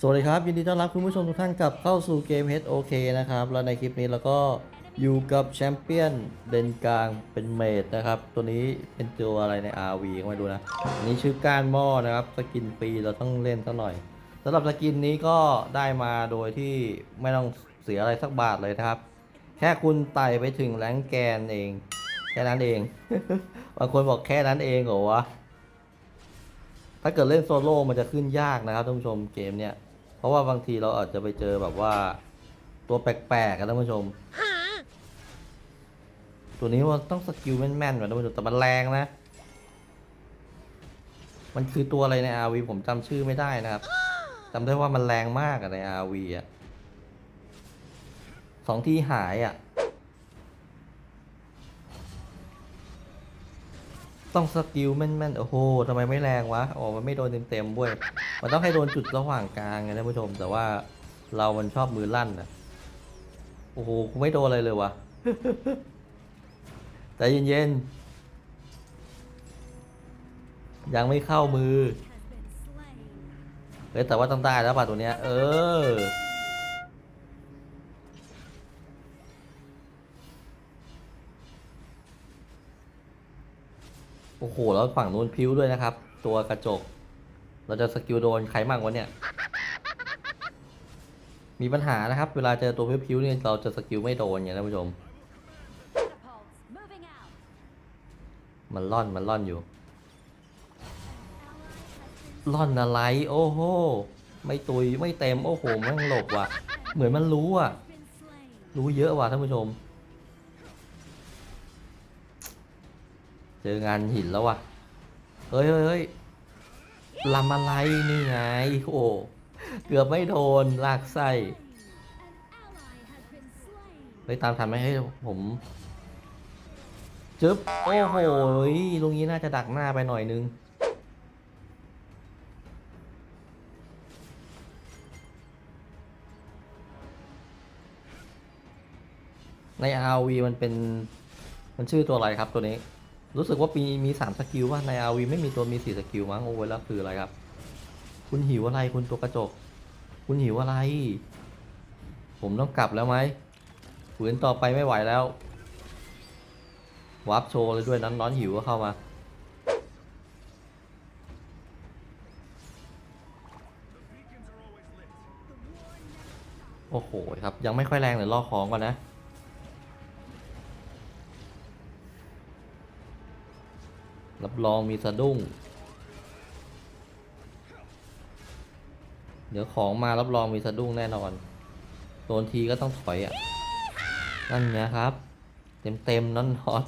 สวัสดีครับ ยินดีต้อนรับคุณผู้ชมทุกท่านกลับเข้าสู่เกม HOK นะครับ แล้วในคลิปนี้เราก็อยู่กับแชมเปี้ยนเดนกลางเป็นเมดนะครับ ตัวนี้เป็นตัวอะไรใน RV ก็ไม่ดูนะ อันนี้ชื่อก้านหม้อนะครับ สกินฟรีเราต้องเล่นสักหน่อยสำหรับสกินนี้ก็ได้มาโดยที่ไม่ต้องเสียอะไรสักบาทเลยนะครับ แค่คุณไต่ไปถึงแรงแกนเอง แค่นั้นเอง บางคนบอกแค่นั้นเองเหรอวะ ถ้าเกิดเล่นโซโล่มันจะขึ้นยากนะครับท่านผู้ชมเกมเนี้ยเพราะว่าบางทีเราอาจจะไปเจอแบบว่า ตัวแปลกๆกันท่านผู้ชม ตัวนี้มันต้องสกิลแม่นๆกว่าท่านผู้ชมแต่มันแรงนะ มันคือตัวอะไรใน RV ผมจำชื่อไม่ได้นะครับจำได้ว่ามันแรงมากอะใน RV อะสองที่หายอะ ต้องสกิลแม่นๆ โอ้โหทำไมไม่แรงวะอ๋อมันไม่โดนเต็มๆเว้ยมันต้องให้โดนจุดระหว่างกลางไงท่านผู้ชม แต่ว่าเรามันชอบมือลั่นนะโอ้โหกูไม่โดนอะไรเลยวะใจเย็นๆ ยังไม่เข้ามือ เฮ้ยแต่ว่าต้องได้แล้วป่ะตัวเนี้ย เออ โอ้โห แล้วฝั่งนู้นพิ้วด้วยนะครับ ตัวกระจก เราจะสกิลโดนใครมั่งวะเนี่ย มีปัญหานะครับ เวลาเจอตัวพิ้วๆเนี่ยเราจะสกิลไม่โดนไงท่านผู้ชม มันล่อนมันล่อนอยู่ ล่อนอะไร โอ้โห ไม่ตุยไม่เต็ม โอ้โห มันหลบว่ะ เหมือนมันรู้อะ รู้เยอะว่ะท่านผู้ชม เจองานหินแล้วว่ะเฮ้ยเฮ้ยเฮ้ยลำอะไรนี่ไงโอ้เกือบไม่โดนลากไส้ An ally has been slain. เฮ้ยตามทันไหมให้ผมจึ๊บโอ้โหลุงนี้น่าจะดักหน้าไปหน่อยนึงใน RV มันเป็น มันชื่อตัวอะไรครับตัวนี้ รู้สึกว่ามีมีสามสกิลว่าใน RV ไม่มีตัวมีสี่สกิลมั้งโอ้ยแล้วคืออะไรครับ คุณหิวอะไรคุณตัวกระจก คุณหิวอะไร ผมต้องกลับแล้วไหมฝืนต่อไปไม่ไหวแล้ววาร์ปโชว์เลยด้วยนั้นน้อนหิวก็เข้ามาโอ้โหครับ ยังไม่ค่อยแรงเดี๋ยวรอของก่อนนะ รับรองมีสะดุ้ง เดี๋ยวของมารับรองมีสะดุ้งแน่นอน โดนทีก็ต้องถอยอะ นั่นไงครับ เต็มเต็มนอนนอน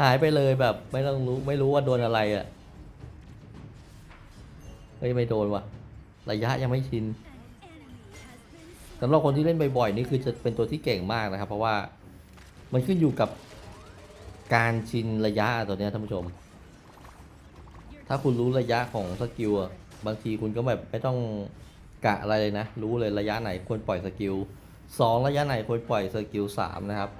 หายไปเลยแบบไม่ต้องรู้ไม่รู้ว่าโดนอะไรอะ เฮ้ยไม่โดนว่ะ ระยะยังไม่ชินสำหรับคนที่เล่นบ่อยๆนี่คือจะเป็นตัวที่เก่งมากนะครับ เพราะว่ามันขึ้นอยู่กับ การชินระยะตัวเนี้ยท่านผู้ชม ถ้าคุณรู้ระยะของสกิลอะบางทีคุณก็แบบไม่ต้องกะอะไรเลยนะ รู้เลยระยะไหนควรปล่อยสกิลสองระยะไหนควรปล่อยสกิลสามนะครับ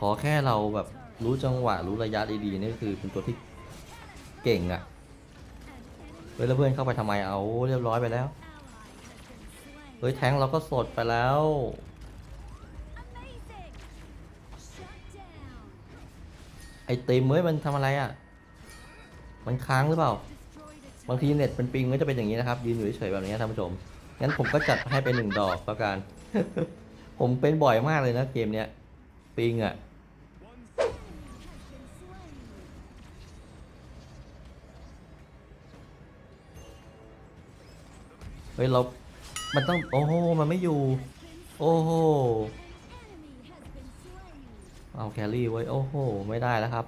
ขอแค่เราแบบรู้จังหวะรู้ระยะดีๆนี่คือเป็นตัวที่เก่งอะ่ะเฮ้ยแล้วเพื่อนเข้าไปทำไมเอาเรียบร้อยไปแล้ว เฮ้ยแทงเราก็สดไปแล้ว ไอติมเฮ้ยมันทำอะไรอะ่ะ มันค้างหรือเปล่า บางทีเน็ตเป็นปิงก็จะเป็นอย่างนี้นะครับ ยืนอยู่เฉยๆแบบนี้ท่านผู้ชม งั้นผมก็จัดให้เป็นหนึ่งดอกแล้วกัน ผมเป็นบ่อยมากเลยนะเกมเนี้ย ปิงอะ่ะเฮ้ยเรา มันต้องโอ้โหมันไม่อยู่ โอ้โหเอาแครี่ไว้โอ้โหไม่ได้แล้วครับ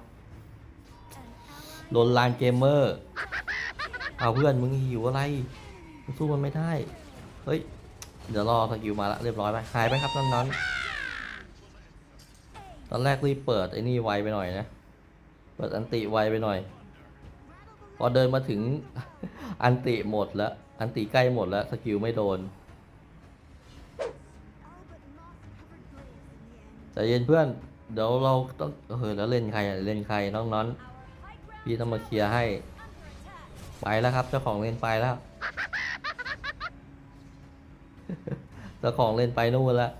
โดนลานเกมเมอร์เอาเพื่อนมึงหิวอะไรสู้มันไม่ได้เฮ้ยเดี๋ยวรอสกิลมาละเรียบร้อยไหมหายไปครับน้อนๆตอนแรกรีบเปิดไอ้นี่ไวไปหน่อยนะเปิดอันติไวไปหน่อย อเดินมาถึง อันติหมดแล้ว อันติใกล้หมดแล้ว สกิลไม่โดนใจเย็นเพื่อน เดี๋ยวเราต้องเฮ้ยแล้วเล่นใครเล่นใครน้องน้อนพี่ต้องมาเคลียร์ให้ ไปแล้วครับ เจ้าของเล่นไปแล้ว เจ้าของเล่นไปนู่นแล้ว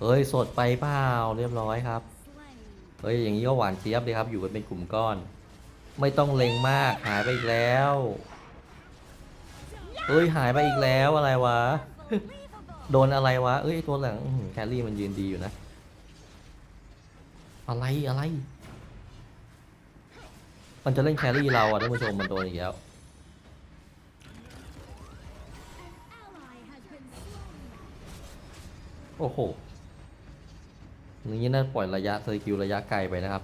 เฮ้ยสดไปเปล่าเรียบร้อยครับเฮ้ยอย่างนี้ก็หวานเจี๊ยบเลยครับ อยู่กันเป็นกลุ่มก้อน ไม่ต้องเล็งมากหายไปอีกแล้วเฮ้ยหายไปอีกแล้วอะไรวะ โดนอะไรวะเอ้ยตัวหลังแครี่มันยืนดีอยู่นะ อะไรอะไร มันจะเล่นแครี่เราอะท่านผู้ชมมันโดนอีกแล้วโอ้โห นี้น่าปล่อยระยะเซอร์คิวระยะไกลไปนะครับ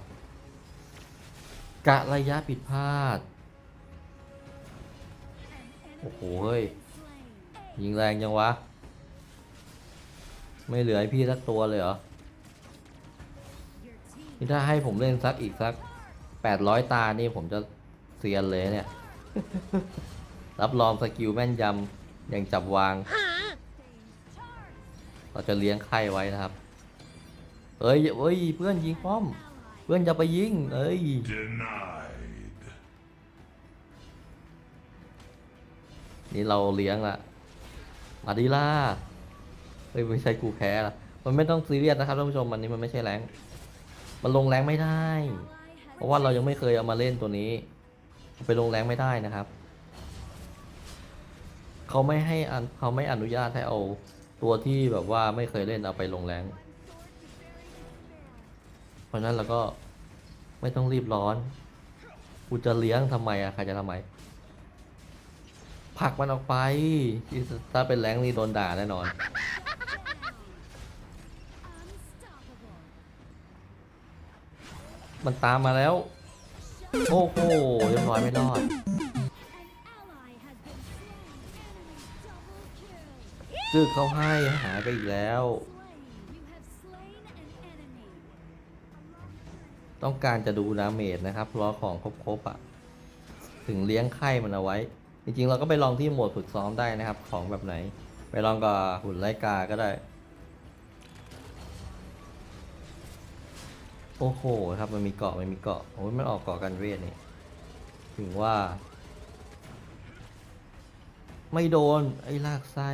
กะระยะผิดพลาด โอ้โห เฮ้ย ยิงแรงจังวะ ไม่เหลือให้พี่สักตัวเลยเหรอ นี่ถ้าให้ผมเล่นสักอีกสักแปดร้อยตา นี่ผมจะเซียนเลยเนี่ย รับรองสกิลแม่นยำอย่างจับวาง เราจะเลี้ยงไข่ไว้นะครับ เอ้ยเอ้ยเพื่อนยิงป้อม Ally เพื่อนจะไปยิง เอ้ย Denied. นี่เราเลี้ยงละมาดีล่าเฮ้ยไม่ใช่กูแพ้ละมันไม่ต้องซีเรียสนะครับท่านผู้ชมมันนี้มันไม่ใช่แรงค์มันลงแรงค์ไม่ได้ ally เพ has ราะว่าเรายังไม่เคยเอามาเล่นตัวนี้ ไปลงแรงค์ไม่ได้นะครับเขาไม่ให้อันเขาไม่อนุญาตให้เอาตัวที่แบบว่าไม่เคยเล่นเอาไปลงแรง ราะฉะนั้นเราก็ไม่ต้องรีบร้อน กูจะเลี้ยงทำไมอะใครจะทำไมผักมันออกไป ถ้าเป็นแรงนี่โดนด่าแน่นอน มันตามมาแล้ว โอ้โหเรียบร้อยไม่รอด An ally has been slain. Enemy double kill. จึกเขาให้หายไปอีกแล้ว ต้องการจะดูดาเมจนะครับรอของครบๆอะ ถึงเลี้ยงไข่มันเอาไว้ จริงๆ เราก็ไปลองที่โหมดฝึกซ้อมได้นะครับ ของแบบไหน ไปลองกับหุ่นไลกาก็ได้ โอ้โหครับมันมีเกาะมันมีเกาะโอ้ยมันออกเกาะกันเวทนี่ ถึงว่า ไม่โดนไอ้ลากไส้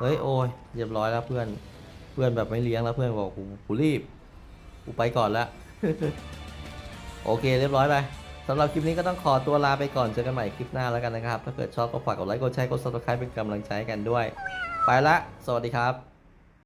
เฮ้ยโอ้ยเรียบร้อยแล้วเพื่อน เพื่อนแบบไม่เลี้ยงแล้วเพื่อนบอกกูกูรีบ กูไปก่อนแล้ว โอเคเรียบร้อยไปสำหรับคลิปนี้ก็ต้องขอตัวลาไปก่อน เจอกันใหม่คลิปหน้าแล้วกันนะครับ ถ้าเกิดชอบก็ฝากกดไลค์ กดแชร์ กด subscribe เป็นกำลังใจกันด้วย ไปละ สวัสดีครับ